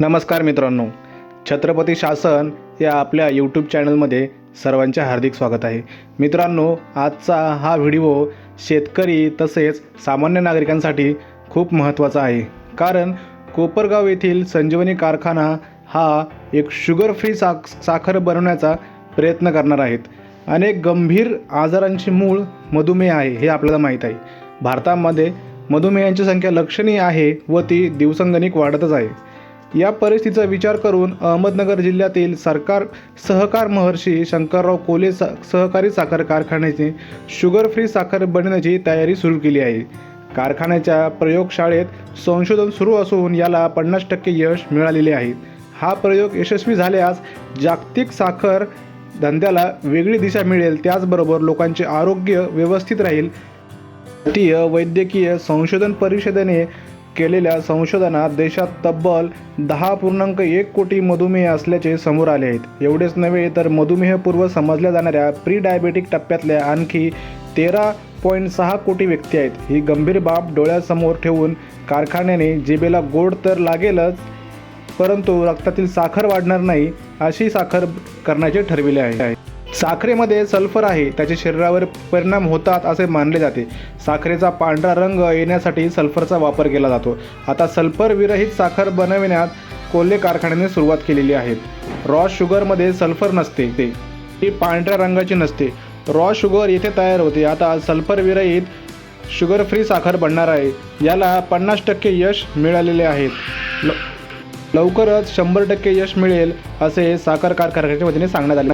नमस्कार मित्रांनो छत्रपती शासन या आपल्या यूट्यूब चॅनलमध्ये सर्वांचे हार्दिक स्वागत आहे. मित्रांनो आजचा हा व्हिडिओ शेतकरी तसेच सामान्य नागरिकांसाठी खूप महत्त्वाचा आहे. कारण कोपरगाव येथील संजीवनी कारखाना हा एक शुगर फ्री साख साखर बनवण्याचा प्रयत्न करणार आहेत. अनेक गंभीर आजारांची मूळ मधुमेह आहे हे आपल्याला माहीत आहे. भारतामध्ये मधुमेहांची संख्या लक्षणीय आहे व ती दिवसंगणिक वाढतच आहे. या परिस्थितीचा विचार करून अहमदनगर जिल्ह्यातील सरकार सहकार महर्षी शंकरराव कोले सा सहकारी साखर कारखान्याचे शुगर फ्री साखर बनवण्याची तयारी सुरू केली आहे. कारखान्याच्या प्रयोगशाळेत संशोधन सुरू असून याला पन्नास टक्के यश मिळालेले आहे. हा प्रयोग यशस्वी झाल्यास जागतिक साखर धंद्याला वेगळी दिशा मिळेल. त्याचबरोबर लोकांचे आरोग्य व्यवस्थित राहील. भारतीय वैद्यकीय संशोधन परिषदेने केलेल्या संशोधनात देशात तब्बल दहा पूर्णांक एक कोटी मधुमेह असल्याचे समोर आले आहेत. एवढेच नव्हे तर मधुमेहपूर्व समजल्या जाणाऱ्या प्री डायबेटिक टप्प्यातल्या आणखी तेरा पॉईंट सहा कोटी व्यक्ती आहेत. ही गंभीर बाब डोळ्यासमोर ठेवून कारखान्याने जिभेला गोड तर लागेलच परंतु रक्तातील साखर वाढणार नाही अशी साखर करण्याचे ठरविले आहे. साखरेमध्ये सल्फर आहे त्याचे शरीरावर परिणाम होतात असे मानले जाते. साखरेचा पांढरा रंग येण्यासाठी सल्फरचा वापर केला जातो. आता सल्फर विरहित साखर बनविण्यात कोल्हे कारखान्याने सुरुवात केलेली आहे रॉ शुगरमध्ये सल्फर नसते ते. ही पांढऱ्या रंगाची नसते. रॉ शुगर येथे तयार होते. आता सल्फर विरहित शुगर फ्री साखर बनणार आहे. याला पन्नास टक्के यश मिळालेले आहेत ल लवकरच शंभर टक्के यश मिळेल असे साखर कारखान्याच्या वतीने सांगण्यात आले.